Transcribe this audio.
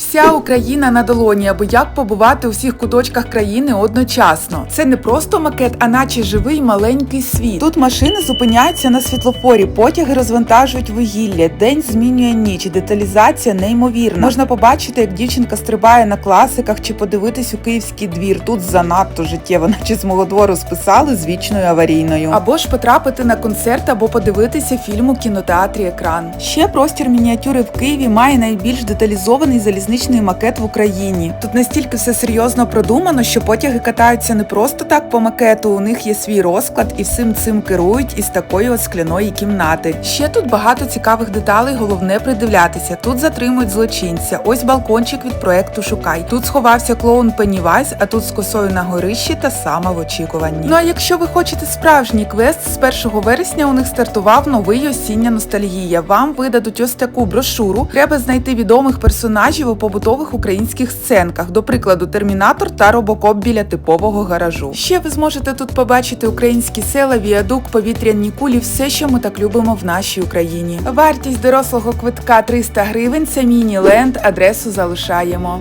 Вся Україна на долоні, аби як побувати у всіх куточках країни одночасно. Це не просто макет, а наче живий маленький світ. Тут машини зупиняються на світлофорі, потяги розвантажують вугілля, день змінює ніч, деталізація неймовірна. Можна побачити, як дівчинка стрибає на класиках чи подивитись у київський двір. Тут занадто життєво, наче з мого двору списали з вічною аварійною. Або ж потрапити на концерт або подивитися фільм у кінотеатрі екран. Ще простір мініатюри в Києві має найбільш деталізований залізничний макет в Україні. Тут настільки все серйозно продумано, що потяги катаються не просто так по макету. У них є свій розклад і всім цим керують із такої от скляної кімнати. Ще тут багато цікавих деталей. Головне придивлятися. Тут затримують злочинця. Ось балкончик від проекту Шукай. Тут сховався клоун Пеннівайз, а тут з косою на горищі та сама в очікуванні. Ну а якщо ви хочете справжній квест, з 1 вересня у них стартував новий осіння ностальгія. Вам видадуть ось таку брошуру. Треба знайти відомих персонажів побутових українських сценках, до прикладу, Термінатор та Робокоп біля типового гаражу. Ще ви зможете тут побачити українські села, віадук, повітряні кулі, все, що ми так любимо в нашій Україні. Вартість дорослого квитка 300 гривень. Це міні-ленд. Адресу залишаємо.